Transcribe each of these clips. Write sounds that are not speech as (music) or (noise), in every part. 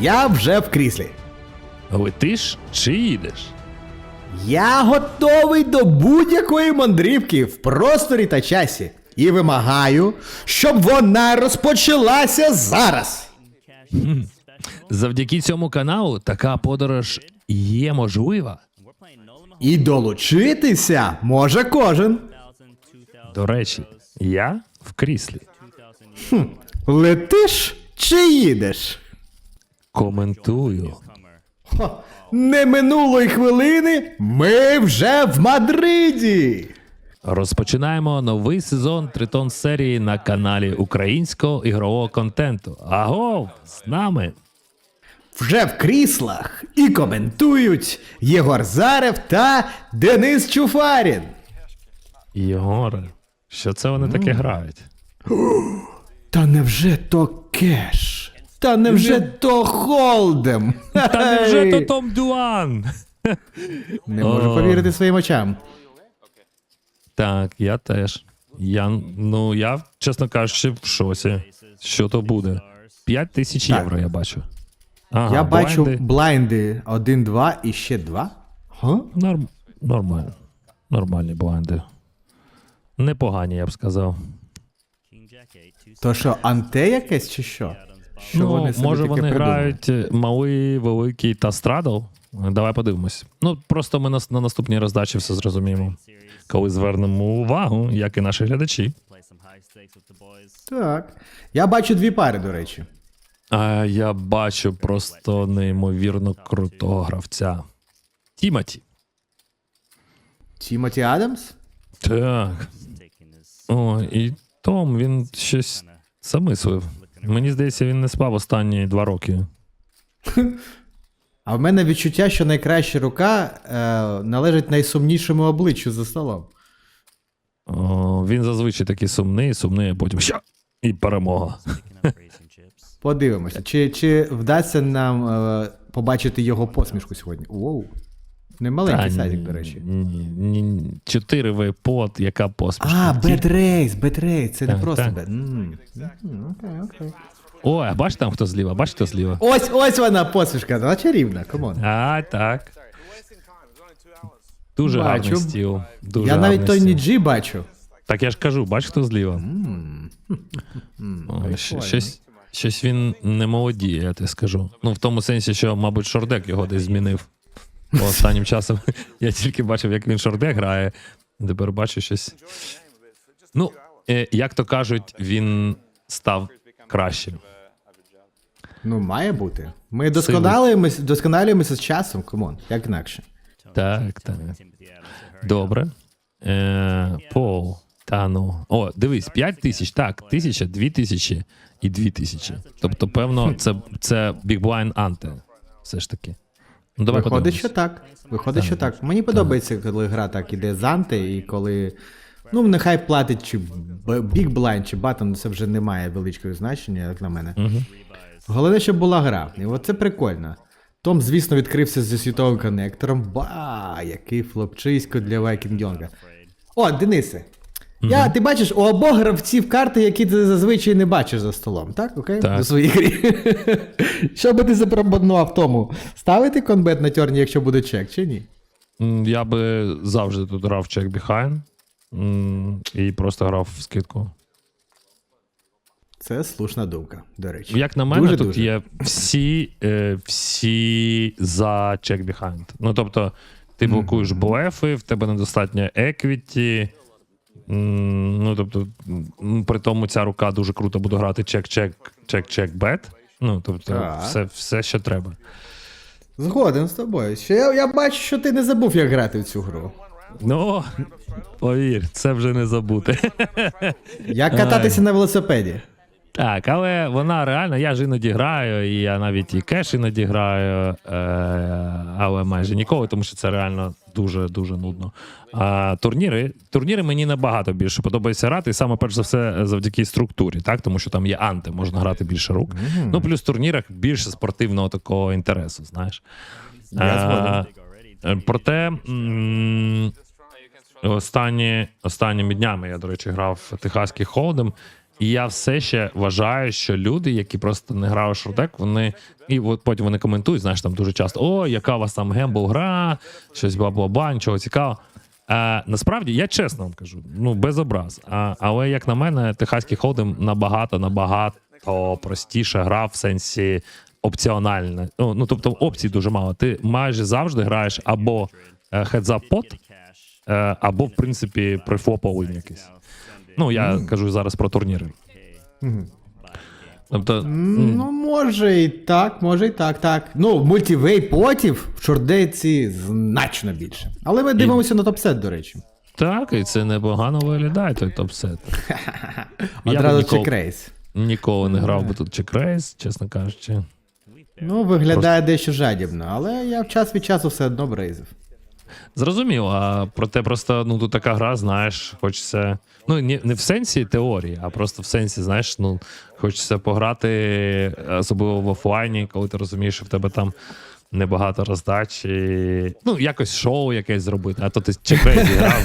я вже в кріслі. Летиш чи їдеш? Я готовий до будь-якої мандрівки в просторі та часі. І вимагаю, щоб вона розпочалася зараз. Завдяки цьому каналу така подорож є можлива. І долучитися може кожен. До речі, я в кріслі. Летиш чи їдеш? Коментую. Хо, не минулої хвилини. Ми вже в Мадриді. Розпочинаємо новий сезон Тритон серії на каналі українського ігрового контенту. Агов, з нами. Вже в кріслах і коментують Єгор Зарев та Денис Чуфарін. Єгоре, що це вони таке грають? Та невже то кеш? Та невже то холдем? Та невже то Том Дуан? Не можу О. повірити своїм очам. Так, я теж. Я, ну, я, чесно кажучи, в шоці. Що то буде? 5 тисяч Так. євро я бачу. Ага, Я бачу блайнди. блайнди 1, 2 і ще 2. Га? Норм... Нормально. Нормальні блайнди. Непогані, я б сказав. То що, анте якесь чи що? Що ну, вони собі може, таке вони придумали? грають малий, великий та страдл. Давай подивимось. Ну, просто ми на, на наступній роздачі все зрозуміємо. Коли звернемо увагу, як і наші глядачі. Так. Я бачу дві пари, до речі. А я бачу просто неймовірно крутого гравця. Тіматі. Тімоті Адамс? Так. О, і Том, він щось замислив. Мені здається, він не спав останні два роки. А в мене відчуття, що найкраща рука е, належить найсумнішому обличчю за столом. О, він зазвичай такий сумний, сумний, а потім що? І перемога. Подивимося, чи, чи вдасться нам е, побачити його посмішку сьогодні. Уоу. Не маленький Та садик, до речі. Ні, ні, чотири вейпот, яка посмішка. А, бедрейс, бедрейс, це не просто бед. М, м, Окей, окей. О, а бачиш там хто зліва? Бачиш хто зліва? Ось, ось вона посмішка, вона чарівна, камон. А, так. Дуже Бачу. гарний стіл. Дуже Я навіть той стіл. Ніджі бачу. Так я ж кажу, бач, хто зліва. О, щ- щось, щось він не молодіє, я тобі скажу. Ну, в тому сенсі, що, мабуть, шордек його десь змінив. Бо останнім часом (laughs) я тільки бачив, як він шордек грає. Тепер бачу щось. Ну, е, як то кажуть, він став кращим. Ну, має бути. Ми досконалюємося, досконалюємося з часом, камон, як інакше. Так, так. Добре. Е, Пол. Та ну. О, дивись, 5 тисяч, так, тисяча, дві тисячі і дві тисячі. Тобто, певно, це, це Big Blind Ante. Все ж таки. Ну, давай Виходить, подивимось. що так. Виходить, що так. Мені подобається, коли гра так іде з анти, і коли. Ну, нехай платить чи б- Big Blind, чи Button, це вже не має величкого значення, як на мене. Головне, щоб була гра. І от це прикольно. Том, звісно, відкрився зі світовим коннектором. Ба, який флопчисько для Вайкінгйонга. О, Денисе. Я, ти бачиш, у обох гравців карти, які ти зазвичай не бачиш за столом, так? Окей? Так. У своїй грі. (laughs) Що би ти запропонував тому? Ставити конбет на тьорні, якщо буде чек, чи ні? Я би завжди тут грав чек м, і просто грав в скидку. Це слушна думка, до речі. Як на мене, Дуже, тут дуже. є всі, е, всі за check behind. Ну тобто, ти блокуєш блефи, в тебе недостатньо еквіті. Ну, тобто, при тому ця рука дуже круто буде грати чек-чек, чек-чек бет. Ну, тобто, Так. все, все, що треба. Згоден з тобою. Ще я, я бачу, що ти не забув, як грати в цю гру. Ну, повір, це вже не забути. Як кататися на велосипеді. Так, але вона реально, я ж іноді граю, і я навіть і кеш іноді граю, е, але майже ніколи, тому що це реально дуже дуже нудно. А турніри, турніри мені набагато більше подобається грати, і саме перш за все завдяки структурі, так тому що там є анти, можна грати більше рук. Ну плюс в турнірах більше спортивного такого інтересу, знаєш. Згоден. Е, Проте м, останні, останніми днями я, до речі, грав в техаський холдем. І я все ще вважаю, що люди, які просто не грали шортек, вони і от потім вони коментують, знаєш, там дуже часто: о, яка у вас там гембл гра, щось бла-бла-бла, нічого цікавого. А, насправді, я чесно вам кажу, ну без образ. А, але як на мене, техаський холдем набагато набагато простіше гра в сенсі опціональне. Ну, ну тобто опцій дуже мало. Ти майже завжди граєш або е, е, або, в принципі, префлоповий якийсь. Ну, я кажу зараз про турніри. Тобто, м, Ну, може і так, може і так, так. Ну, мультівей потів в шордейці значно більше. Але ми дивимося на топ-сет, до речі. так, і це непогано виглядає, той топ-сет. (laughs) Я б Одразу ніколи- чекрейс. Ніколи не грав би тут чекрейс, чесно кажучи. Ну, виглядає дещо жадібно, але я в час від часу все одно брейзив. Зрозуміло, а проте просто ну тут така гра, знаєш, хочеться. Ну, не, не в сенсі теорії, а просто в сенсі, знаєш, ну, хочеться пограти, особливо в офлайні, коли ти розумієш, що в тебе там небагато роздач. І... Ну, якось шоу якесь зробити, а то ти чекрейс грав.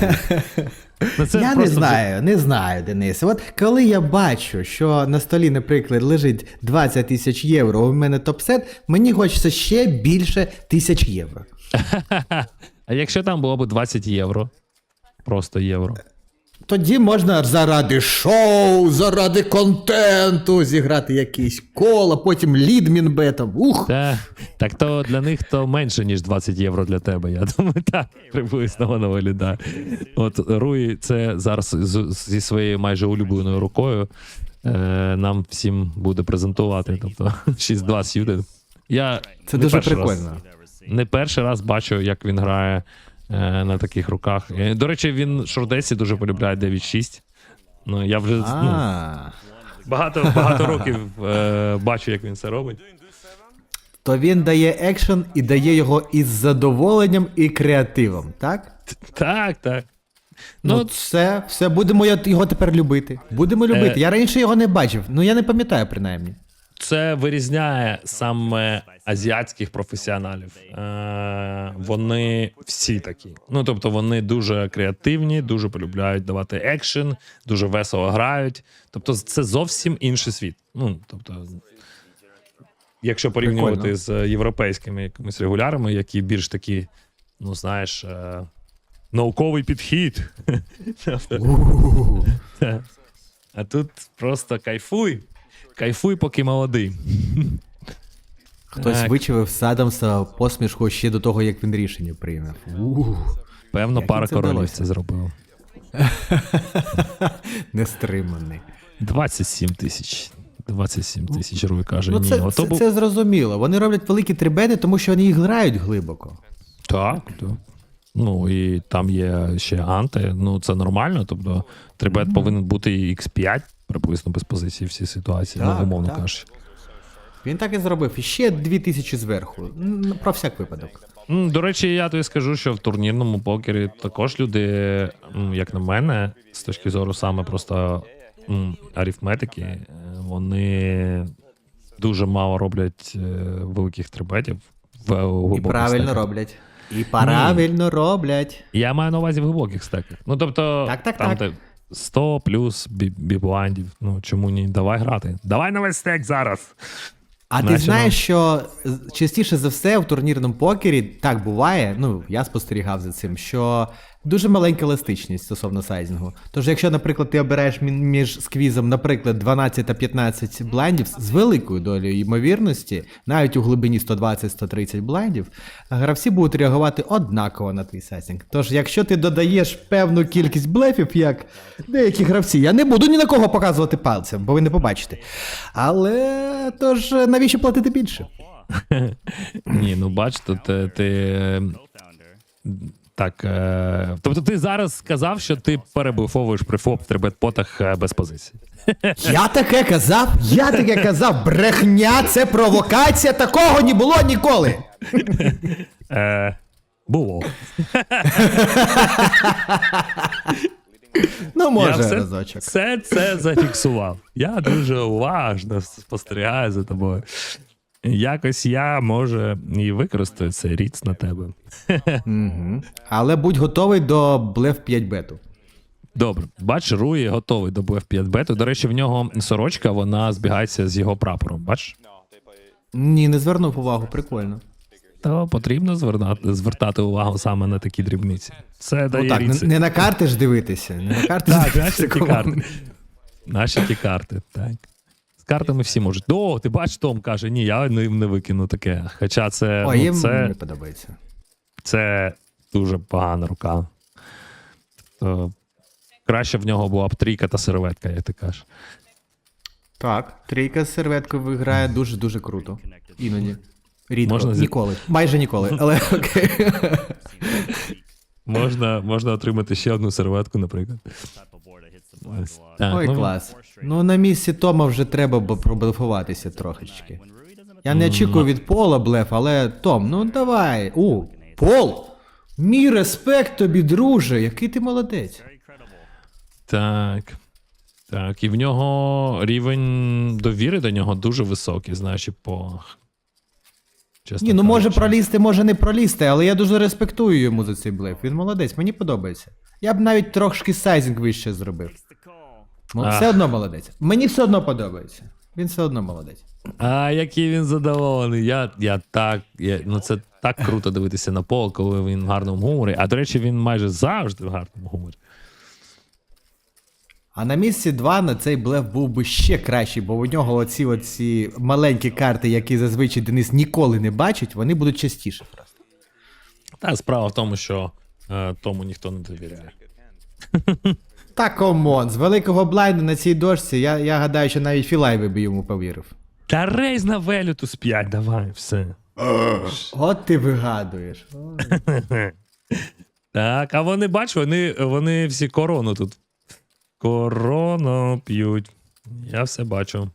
Ну, це я не просто вже- знаю, не знаю, Денис. От коли я бачу, що на столі, наприклад, лежить 20 тисяч євро, у мене топ-сет, мені хочеться ще більше тисяч євро. (laughs) А якщо там було б 20 євро, просто євро. Тоді можна заради шоу, заради контенту зіграти якийсь кол, а потім лідмінбетом. Ух! Та, так то для них то менше, ніж 20 євро для тебе. Я думаю, (laughs) так приблизно воно виглядає. От Руї це зараз зі своєю майже улюбленою рукою е, нам всім буде презентувати. Тобто (laughs) 6-2 Suited. Я Це дуже перший раз- прикольно. Не перший раз бачу, як він грає е, на таких руках. Е, До речі, він шордесі дуже полюбляє 9-6. Ну, я вже ну, А, багато, багато років е, бачу, як він це робить. то він дає екшен і дає його із задоволенням і креативом, так? Так, так. Ну, Ну, все, все, будемо я- його тепер любити. Будемо любити. Е. Я раніше його не бачив, ну я не пам'ятаю принаймні. Це вирізняє саме азіатських професіоналів. Е, вони всі такі. Ну тобто вони дуже креативні, дуже полюбляють давати екшен, дуже весело грають. Тобто, це зовсім інший світ. Ну тобто, якщо порівнювати Прикольно. з європейськими якимись регулярами, які більш такі, ну знаєш, е, науковий підхід. (laughs) А тут просто кайфуй. Кайфуй, поки молодий. Хтось Так. вичавив Садамса посмішку ще до того, як він рішення прийняв. Ух, Певно, Як пара їм це королів вдалося? це зробила. (laughs) нестриманий. 27 тисяч. 27 тисяч Руй каже. Ну, ні, це, ото це, був... це зрозуміло. Вони роблять великі трибети, тому що вони їх грають глибоко. Так, так. Ну і там є ще анти. Ну це нормально. Тобто трибет повинен бути і X5 приблизно без позиції всі ситуації, Так, ну, умовно так. кажучи. Він так і зробив. І ще дві тисячі зверху. Про всяк випадок. До речі, я тобі скажу, що в турнірному покері також люди, як на мене, з точки зору саме просто арифметики, е, вони дуже мало роблять е, великих трибетів в І правильно стеках. роблять. І правильно роблять. Я маю на увазі в глибоких стеках. Ну тобто, Так, так, там так. де 100 плюс бі- бібландів. Ну чому ні? Давай грати. Давай на весь стек зараз. А ти знаєш, знаєш, що частіше за все в турнірному покері так буває. Ну я спостерігав за цим, що дуже маленька еластичність стосовно сайзингу. Тож, якщо, наприклад, ти обираєш між сквізом, наприклад, 12 та 15 блайндів з великою долею ймовірності, навіть у глибині 120-130 блайндів, гравці будуть реагувати однаково на твій сайзинг. Тож, якщо ти додаєш певну кількість блефів, як деякі гравці, я не буду ні на кого показувати пальцем, бо ви не побачите. Але тож навіщо платити більше? Ні, ну бач, ти. Так. е, Тобто ти зараз сказав, що ти перебуфовуєш при фоп в трибет-потах е, без позиції. Я таке казав, я таке казав. Брехня це провокація, такого не було ніколи. Е, було. Ну, може, Я все, разочок. все це зафіксував. Я дуже уважно спостерігаю за тобою. Якось я, може, і використаю цей ріц на тебе. Угу. Але будь готовий до блеф 5 бету. Добре, бач, Руї готовий до бф 5 бету. До речі, в нього сорочка, вона збігається з його прапором. Бач? Ні, не звернув увагу, прикольно. То потрібно звертати, звертати увагу саме на такі дрібниці. Це дає так, не, не на карти ж дивитися. Не на карти ж Так, дивитися, наші ті кому. карти. Наші ті карти, так. Картами всі можуть. О, ти бач, Том каже, ні, я не, не викину таке. Хоча це, Ой, ну, їм це, мені подобається. це дуже погана рука. То краще в нього була б трійка та серветка, як ти кажеш. Так, трійка з серветкою виграє дуже-дуже круто. Іноді. Рідко. Можна зі- Ніколи. Майже ніколи, але окей. Можна, можна отримати ще одну серветку, наприклад. Ось. Так, Ой, ну, клас. Ну, на місці Тома вже треба б проблефуватися трошечки. Я не очікую від Пола блеф, але Том, ну давай. У, Пол! Мій респект тобі, друже, який ти молодець. Так. Так, і в нього рівень довіри до нього дуже високий, знаючи по. Чесно Ні, ну може кажучи. пролізти, може не пролізти, але я дуже респектую йому за цей блеф. Він молодець, мені подобається. Я б навіть трошки сайзинг вище зробив. Ну, Ах. все одно молодець. Мені все одно подобається. Він все одно молодець. А який він задоволений. Я, я так. Я, ну це так круто дивитися на пол, коли він в гарному гуморі. А до речі, він майже завжди в гарному гуморі. А на місці 2 на цей блеф був би ще кращий, бо у нього оці оці маленькі карти, які зазвичай Денис ніколи не бачить, вони будуть частіше просто. Та справа в тому, що е, тому ніхто не довіряє. (laughs) Та комон, з великого блайнду на цій дошці, я, я гадаю, що навіть Філайби би йому повірив. Та рейз на велютус 5, давай, все. От ти вигадуєш. (laughs) Так, а вони бач, вони, вони всі корону тут. Корону п'ють. Я все бачу.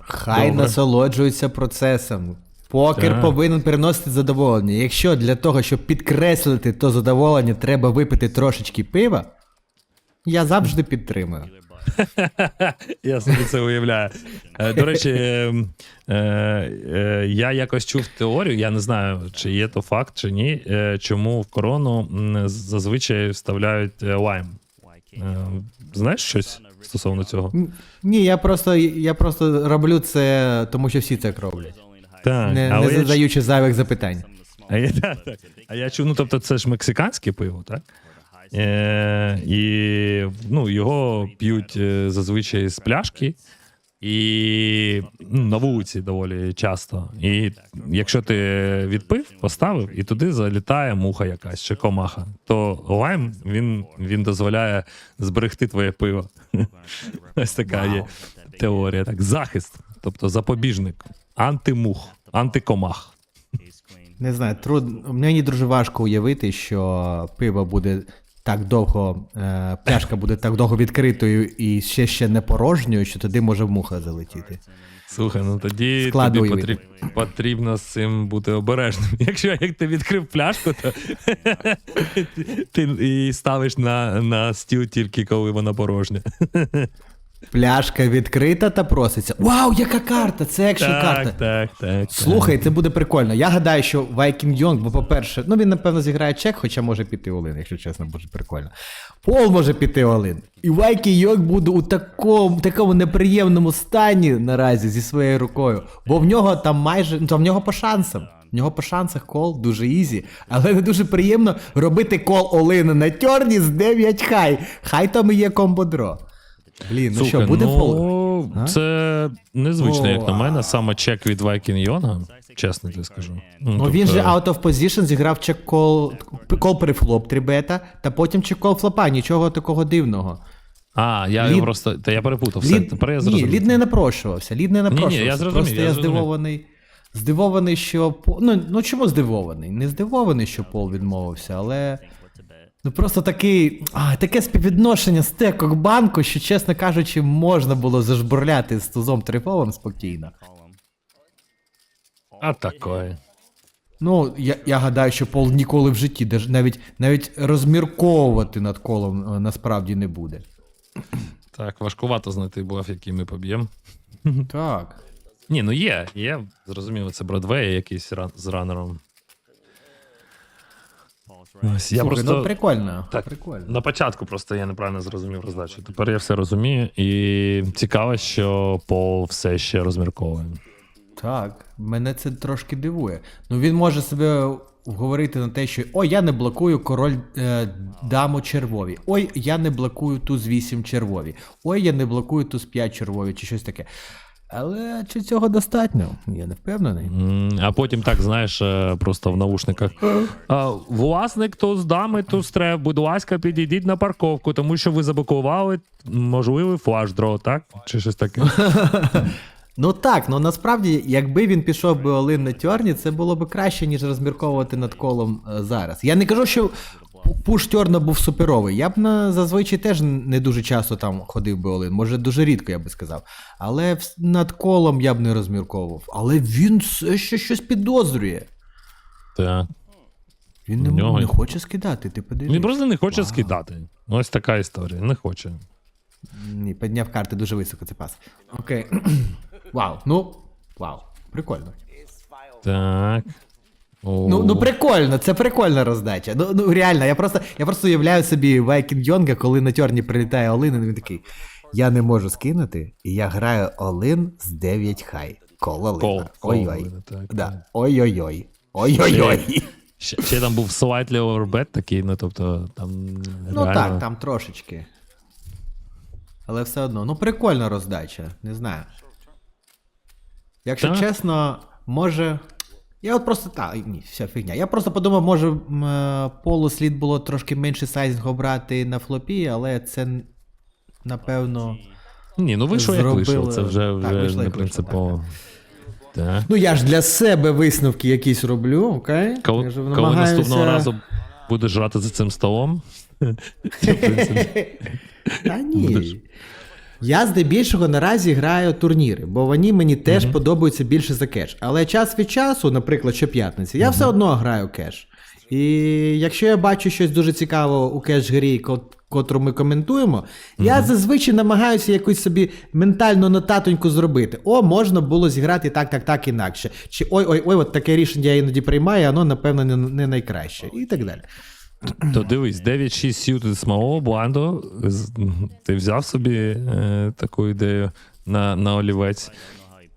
Хай Добре. насолоджуються процесом. Покер Так. повинен приносити задоволення. Якщо для того, щоб підкреслити то задоволення, треба випити трошечки пива, я завжди підтримую. (laughs) Я собі це уявляю. Е, До речі, е, е, е, я якось чув теорію, я не знаю, чи є то факт, чи ні, чому в корону зазвичай вставляють лайм. Знаєш щось стосовно цього? Ні, я просто, я просто роблю це, тому що всі це роблять. Так, Не, але не я задаючи зайвих запитань. А я, (laughs) так, так. а я чув, ну тобто це ж мексиканське пиво, так? Е, і ну, його п'ють е, зазвичай з пляшки. І ну, на вулиці доволі часто. І якщо ти відпив, поставив, і туди залітає муха якась чи комаха, то лайм він, він дозволяє зберегти твоє пиво. (laughs) Ось така є теорія. Так, захист, тобто запобіжник, антимух, антикомах. Не знаю, труд... мені дуже важко уявити, що пиво буде так довго, е, пляшка буде так довго відкритою і ще ще не порожньою, що туди може муха залетіти. Слухай, ну тоді Складу тобі потріб, потрібно з цим бути обережним. (laughs) Якщо як ти відкрив пляшку, то (laughs) ти і ставиш на, на стіл тільки коли вона порожня. (laughs) Пляшка відкрита та проситься. Вау, яка карта! Це екшн карта. Так, так, так. Слухай, це буде прикольно. Я гадаю, що Вайкінг Йонг, бо, по-перше, ну він, напевно, зіграє чек, хоча може піти Олин, якщо чесно, буде прикольно. Пол може піти Олин. І Вайкінг Йонг буде у такому, такому неприємному стані наразі зі своєю рукою. Бо в нього там майже. Ну, в нього по шансам. В нього по шансах кол дуже ізі, але не дуже приємно робити кол Олина на тьорні з 9 хай. Хай там і є комбодро. Блін, ну що, буде ну? А? Це незвично, як на мене, саме чек від Вайкін Йонга, чесно тобі скажу. Ну він же out of position зіграв чек кол, кол префлоп 3 бета, та потім чек кол флопа, нічого такого дивного. А, я Лід- просто. Та я перепутав. Все, Лід, тепер я ні, лід не напрошувався, лід не напрошувався. я зрозумів, Просто я я, зрозумів. здивований. Здивований, що ну, ну чому здивований? Не здивований, що Пол відмовився, але. Ну просто такий, а, таке співвідношення стекок банку, що, чесно кажучи, можна було зажбурляти з тузом трифовим спокійно. А такое. Ну, я, я гадаю, що Пол ніколи в житті навіть, навіть розмірковувати над колом е, насправді не буде. Так, важкувато знайти блеф, який ми поб'ємо. Так. Ні, ну є, є. Зрозуміло, це Бродвей якийсь з ранером. Ось, я Слухай, просто ну прикольно. Так. прикольно. на початку просто я неправильно зрозумів роздачу. Тепер я все розумію, і цікаво, що Пол все ще розмірковує. Так, мене це трошки дивує. Ну він може себе говорити на те, що ой, я не блокую король е, даму червові. Ой, я не блокую туз 8 червові. Ой, я не блокую туз 5 червові, чи щось таке. Але чи цього достатньо? Я не впевнений. А потім так, знаєш, е, просто в наушниках. А, Власник то з дами, то з трев, будь ласка, підійдіть на парковку, тому що ви заблокували можливий флаш-дро, так? Чи щось таке. Ну так, ну насправді, якби він пішов би Олин на Тьорні, це було б краще, ніж розмірковувати над колом е, зараз. Я не кажу, що пуш Тьорна був суперовий. Я б на зазвичай теж не дуже часто там ходив би Олин. Може, дуже рідко, я би сказав. Але над колом я б не розмірковував. Але він все ще щось підозрює. Так. Він не, нього- не хоче скидати, ти подивись. Він просто не хоче скидати. Ось така історія. Не хоче. Ні, підняв карти дуже високо, це пас. Окей. (clears throat) вау, ну, вау, прикольно. Так. Ну, ну прикольно, це прикольна роздача. Ну, ну реально, я просто, я просто уявляю собі Вайкінг Йонга, коли на тьорні прилітає Олин, і він такий. Я не можу скинути, і я граю Олин з 9 хай. Кол Олина. Кол, кол Ой-ой. Да. Ой-ой-ой. Ой-ой-ой. Ще, ще там був slightly overbet такий, ну тобто там. Ну реально... так, там трошечки. Але все одно, ну прикольна роздача, не знаю. Якщо Так. чесно, може. Я от просто. Та, ні, вся фігня. Я просто подумав, може е, полу слід було трошки менше сайзінгу брати на флопі, але це напевно. Ні, ну вийшло як вийшло, це вже, Так, вийшло, не принципово. Так. Ну я ж для себе висновки якісь роблю, окей? Коли, я ж коли наступного разу будеш грати за цим столом, (laughs) Та ні. Я здебільшого наразі граю турніри, бо вони мені теж подобаються більше за кеш. Але час від часу, наприклад, щоп'ятниці, я все одно граю кеш. І якщо я бачу щось дуже цікаве у кеш-грі, кот- котру ми коментуємо, я зазвичай намагаюся якусь собі ментальну нотатоньку зробити. О, можна було зіграти так, так, так інакше. Чи ой, ой, ой, от таке рішення я іноді приймаю, воно, напевно, не, не найкраще. І так далі. То дивись, 9-6 сьюти з малого бланду. Ти взяв собі е, таку ідею на, на олівець.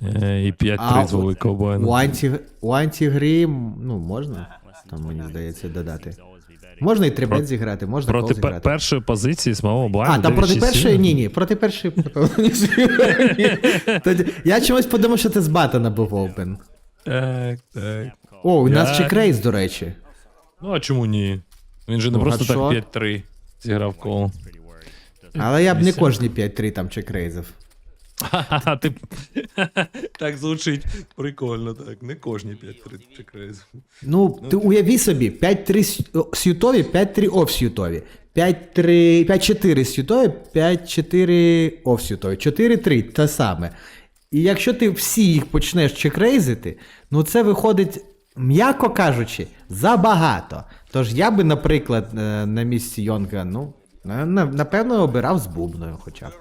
Е, і 5-3 А, з великого анті, у антігрі, ну, можна, там, мені здається, додати. Можна і трибет зіграти, можна кол Проти пе- зіграти. першої позиції з малого блайнду. А, там проти першої? Ні, ні, проти першої, (laughs) Я чомусь подумав, що це з Батона був Open. Так, так. О, у нас ще крейс, до речі. Ну а чому ні? Він же не Ну, просто гадшот. так 5-3 зіграв коло. Але я б не кожні 5-3 там чекрейзив. Ха-ха, ти... (laughs) так звучить прикольно, так. Не кожні 5-3 чекрейз. Ну, ти уяви собі, 5-3 с- сютові, 5-3 офсютові. 5-3, 5-4 сютові, 5-4 офсютові. 4-3 те саме. І якщо ти всі їх почнеш чекрейзити, ну це виходить, м'яко кажучи, забагато. Тож я би, наприклад, е, на місці Йонга, ну, на- на- напевно, обирав з бубною хоча б.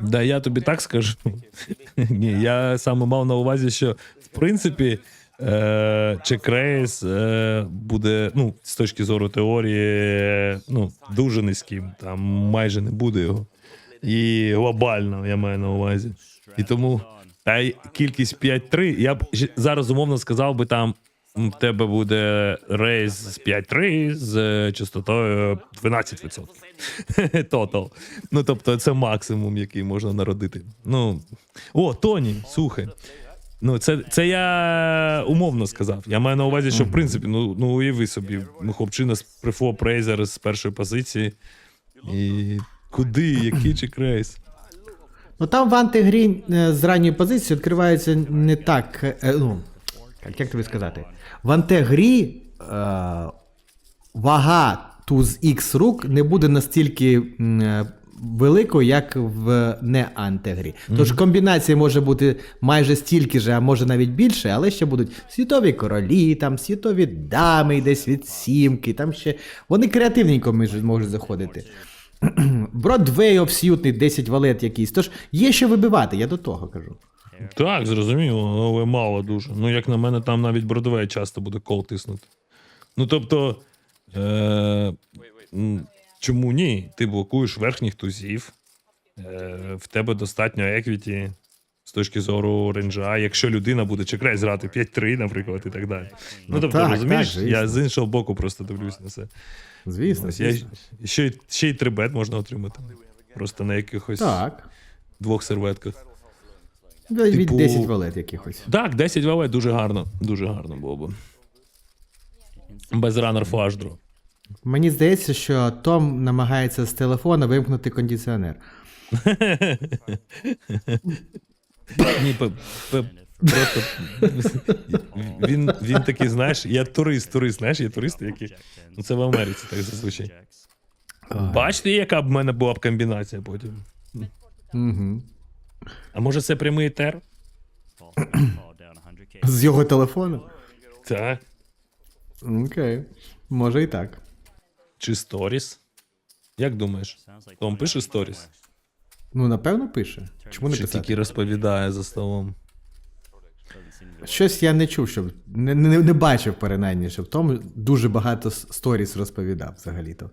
Да, я тобі так скажу. (laughs) Ні, я саме мав на увазі, що в принципі. Е, чекрейс е, буде, ну, з точки зору теорії, ну, дуже низьким. Там майже не буде його. І глобально, я маю на увазі. І тому та кількість 5-3, я б зараз умовно сказав би там. В тебе буде рейс з 5-3 з е, частотою 12%. (laughs) Тотал. Ну, тобто, це максимум, який можна народити. Ну. О, Тоні, слухай. Ну, це, це я умовно сказав. Я маю на увазі, що в принципі, ну, ну уяви собі, ну, хлопчина з префлоп рейзер з першої позиції. І куди, який чекрейс? Ну там в антигрі е, з ранньої позиції відкривається не так. е, ну, як, тобі сказати? В антигрі е, вага туз X рук не буде настільки е, великою, як в не антигрі. Тож комбінація може бути майже стільки ж, а може навіть більше, але ще будуть світові королі, там світові дами, десь від сімки, там ще. Вони креативненько можуть заходити. Бродвей обсютний, 10 валет якийсь. Тож є що вибивати, я до того кажу. Так, зрозуміло, але мало дуже. Ну, як на мене, там навіть Бродвей часто буде кол тиснути. Ну, тобто, Е, чому ні? Ти блокуєш верхніх тузів, е, в тебе достатньо еквіті з точки зору ренджа. Якщо людина буде чекрей зрати 5-3, наприклад, і так далі. Ну, Ну, тобто, так, розумієш, так, я з іншого боку просто дивлюсь на це. Звісно, Ось я звісно. ще, й- ще й трибет можна отримати. Просто на якихось Так. двох серветках. Від Типу- 10 валет якихось. Так, 10 ВВ дуже гарно. Дуже гарно було б. Без ранер флашдру. Мені здається, що Том намагається з телефона вимкнути кондиціонер. (laughs) Ні, просто він, він такий, знаєш, я турист, турист, знаєш, є туристи, які. Ну це в Америці так зазвичай. Бачите, яка б в мене була б комбінація потім. Угу. А може це прямий етер? З його телефону? Так. Окей. Може і так. Чи сторіс? Як думаєш? Том пише сторіс? Ну, напевно, пише. Чому не Чи писати? тільки розповідає за столом? Щось я не чув, щоб не, не, не бачив принаймні, щоб Том дуже багато с- сторіс розповідав взагалі-то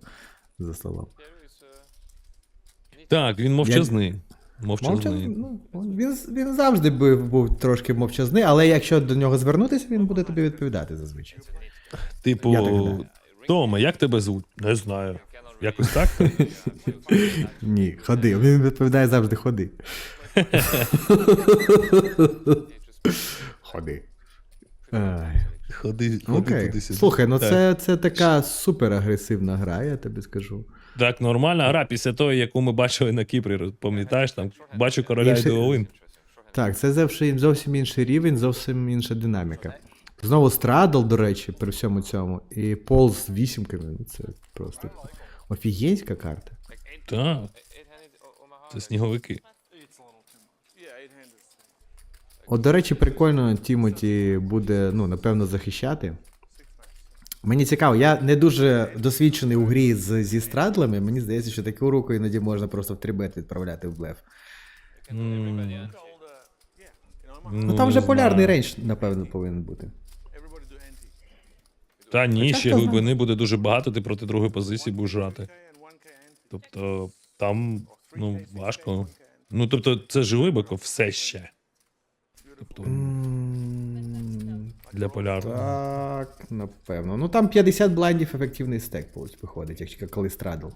за словом. Так, він мовчазний. Мовчазний. Мовчазний, ну, він, він завжди був, був трошки мовчазний, але якщо до нього звернутися, він буде тобі відповідати зазвичай. Типу, Я так гадаю. Тома, як тебе звуть? Не знаю. Якось так? (laughs) Ні, ходи. Він відповідає завжди ходи. (laughs) ходи. Ай. Ходи, ходи Окей. туди сюди. Слухай, ну Так. це, це така супер агресивна гра, я тобі скажу. Так, нормальна гра після того, яку ми бачили на Кіпрі. Пам'ятаєш, там бачу короля і Інший- дуолин. Так, це зовсім, зовсім інший рівень, зовсім інша динаміка. Знову страдл, до речі, при всьому цьому. І пол з вісімками. ну, Це просто офігенська карта. Так. Це сніговики. От, до речі, прикольно Тімоті буде, ну, напевно, захищати. Мені цікаво, я не дуже досвідчений у грі з, зі страдлами. Мені здається, що таку руку іноді можна просто в трибет відправляти в блеф. М. Ну там вже полярний рейндж, напевно, повинен бути. Та ні, Хоча ще глибини буде дуже багато, ти проти другої позиції будеш грати. Тобто там ну, важко. Ну, тобто, це ж глибоко все ще. Тобто, М, для полярного. Так, напевно. Ну там 50 блайндів ефективний стек виходить, якщо коли страдл.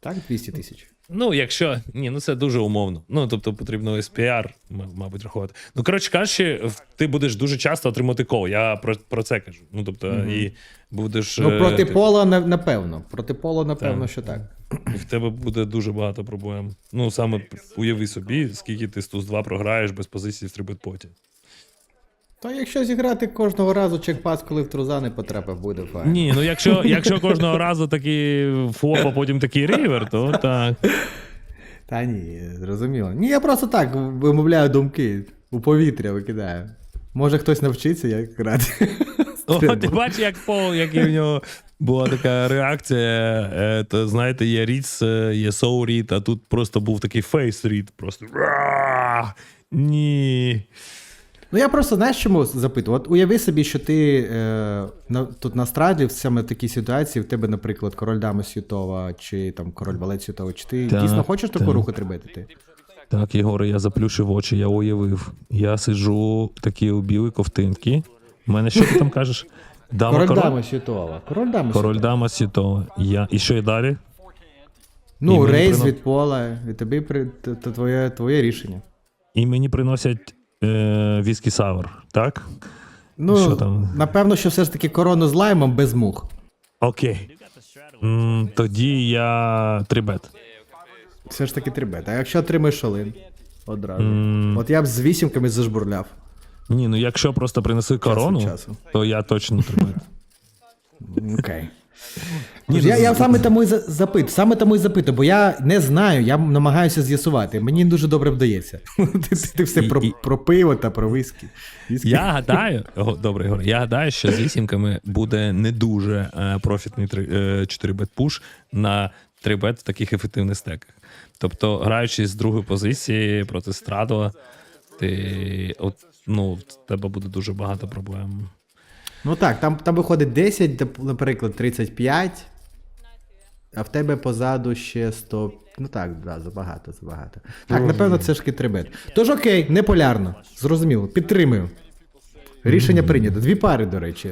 Так, 200 тисяч. Ну, якщо. Ні, ну це дуже умовно. Ну, тобто потрібно SPR, мабуть, рахувати. Ну, коротше кажучи, ти будеш дуже часто отримати кол. Я про, про це кажу. Ну, тобто, і будеш. Ну, е, проти ти- пола, напевно. Проти пола, напевно, Так. що так. І в тебе буде дуже багато проблем. Ну, саме уяви собі, скільки ти з туз 2 програєш без позиції в трибетпоті. Та якщо зіграти кожного разу чекпас, коли в труза не потрапив, буде файн. Ні, ну якщо, якщо кожного разу такий флоп, а потім такий рівер, то так. Та ні, зрозуміло. Ні, я просто так вимовляю думки, у повітря викидаю. Може хтось навчиться, як грати. О, ти бачиш, як Пол, як в нього була така реакція. е, То знаєте, є Ріц, е, є Соу Рід, а тут просто був такий фейс Рід. Просто. «Ра! Ні. Ну я просто знаєш, чому запитую? От уяви собі, що ти е, на, тут на страді, в саме такій ситуації, в тебе, наприклад, король дама світова, чи там король валет світова, чи ти Так, дійсно хочеш таку так. руху трибетити? Так, Єгоре, я заплющив очі, я уявив. Я сиджу такі у білій ковтинки. У мене що ти там кажеш? (laughs) Дама Король король? дама світова. Король дама Король дама світова. Я... І що і далі? Ну, мені рейс прино- від пола, і тобі при, то, то твоє, твоє рішення. І мені приносять е, віскі савер, так? Ну, Що там? напевно, що все ж таки корону з лаймом без мух. Окей. М, тоді я трибет. Все ж таки трибет. А якщо отримаєш шалин одразу. От я б з вісімками зажбурляв. Ні, ну якщо просто принеси корону, часу. то я точно трибет. Окей. Ні, я, ну, я саме тому і за- запитую, саме тому і запитую, бо я не знаю, я намагаюся з'ясувати. Мені дуже добре вдається. (laughs) Ти, ти, ти все І- про, і- про пиво та про. Віскі. Я гадаю, О, добре, Ігор, я гадаю, що з вісімками буде не дуже е, профітний 4-бет пуш на 3-бет в таких ефективних стеках. Тобто, граючи з другої позиції проти Страдо, ти от, ну, в тебе буде дуже багато проблем. Ну так, там, там виходить 10, наприклад, 35, а в тебе позаду ще 100. Ну так, да, забагато, забагато. Так, напевно, це ж хитребет. Тож окей, не полярно. Зрозуміло, підтримую. Рішення прийнято. Дві пари, до речі.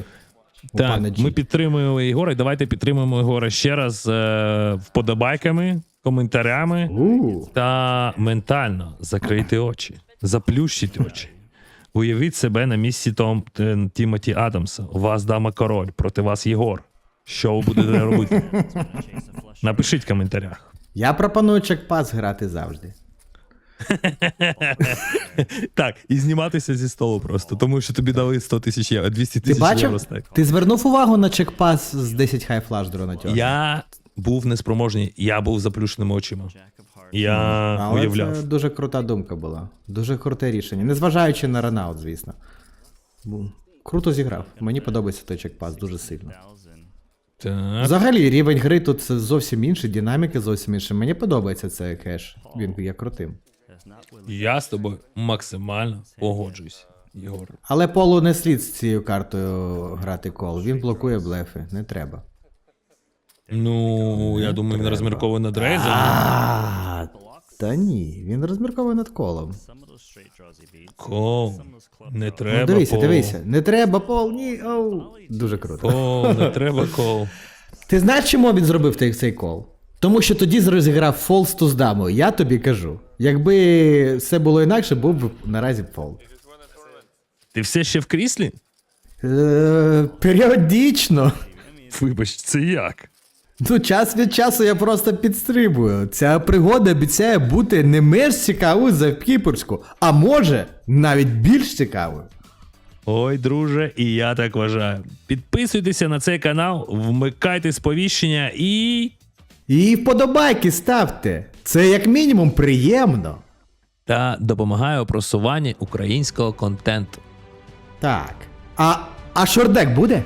Так, ми підтримуємо Єгора. і Давайте підтримуємо Єгора ще раз е, вподобайками, коментарями та ментально закрийте очі, заплющіть очі. Уявіть себе на місці Том е, Тімоті Адамса. У вас дама король, проти вас Єгор. Що ви будете (laughs) робити? Напишіть в коментарях. Я пропоную чекпас грати завжди. (laughs) Так, і зніматися зі столу просто, тому що тобі дали 100 тисяч євро, 200 тисяч євро. Ти звернув увагу на чекпас з 10 хай флаш дрона? Я був неспроможний, я був заплющеними очима. Я Але уявляв. це дуже крута думка була. Дуже круте рішення. Незважаючи на ранаут, звісно. Круто зіграв. Мені подобається той чекпас дуже сильно. Так. Взагалі, рівень гри тут зовсім інший, динаміки зовсім інші. Мені подобається цей кеш. Він є крутим. Я з тобою максимально погоджуюсь, Єгор. Але полу не слід з цією картою грати кол. Він блокує блефи. Не треба. Ну, я думаю, він розмірковує над рейзом. А, та ні, він розмірковує над колом. Кол. Не треба. Ну, дивися, дивися. Не треба пол, ні. Оу. Дуже круто. Кол, не треба кол. (laughs) Ти знаєш, чому він зробив цей, цей кол? Тому що тоді розіграв фол з туздамою. Я тобі кажу. Якби все було інакше, був би наразі фол. Ти все ще в кріслі? Е, періодично. Вибач, це як? Ну, час від часу я просто підстрибую. Ця пригода обіцяє бути не менш цікавою за кіпрську, а може навіть більш цікавою. Ой, друже, і я так вважаю. Підписуйтеся на цей канал, вмикайте сповіщення і. І вподобайки ставте. Це як мінімум приємно. Та допомагає у просуванні українського контенту. Так. А, а шордек буде?